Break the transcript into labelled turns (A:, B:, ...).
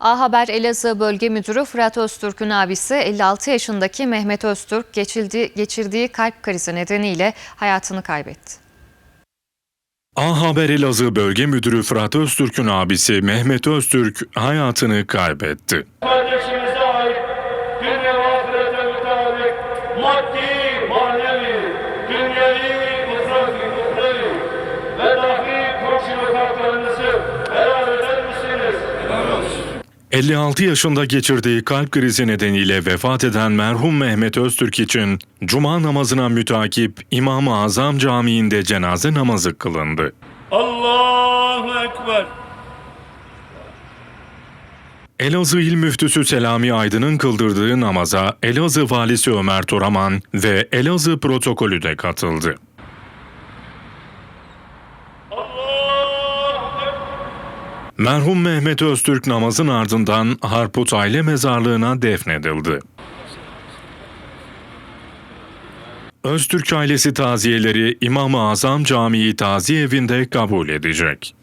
A: A Haber Elazığ Bölge Müdürü Fırat Öztürk'ün abisi 56 yaşındaki Mehmet Öztürk geçirdiği, geçirdiği kalp krizi nedeniyle hayatını kaybetti.
B: A Haber Elazığ Bölge Müdürü Fırat Öztürk'ün abisi Mehmet Öztürk hayatını kaybetti.
C: Kardeşimize ait dünya ve ahirete mütabık maddi, manevi, dünyevi, uhrevi, uhrevi
B: 56 yaşında geçirdiği kalp krizi nedeniyle vefat eden merhum Mehmet Öztürk için cuma namazına mütakip İmam-ı Azam Camii'nde cenaze namazı kılındı.
C: Allahu Ekber.
B: Elazığ İl Müftüsü Selami Aydın'ın kıldırdığı namaza Elazığ Valisi Ömer Toraman ve Elazığ protokolü de katıldı.
C: Ekber.
B: Merhum Mehmet Öztürk namazın ardından Harput Aile Mezarlığı'na defnedildi. Öztürk ailesi taziyeleri İmam-ı Azam Camii Taziye Evi'nde kabul edecek.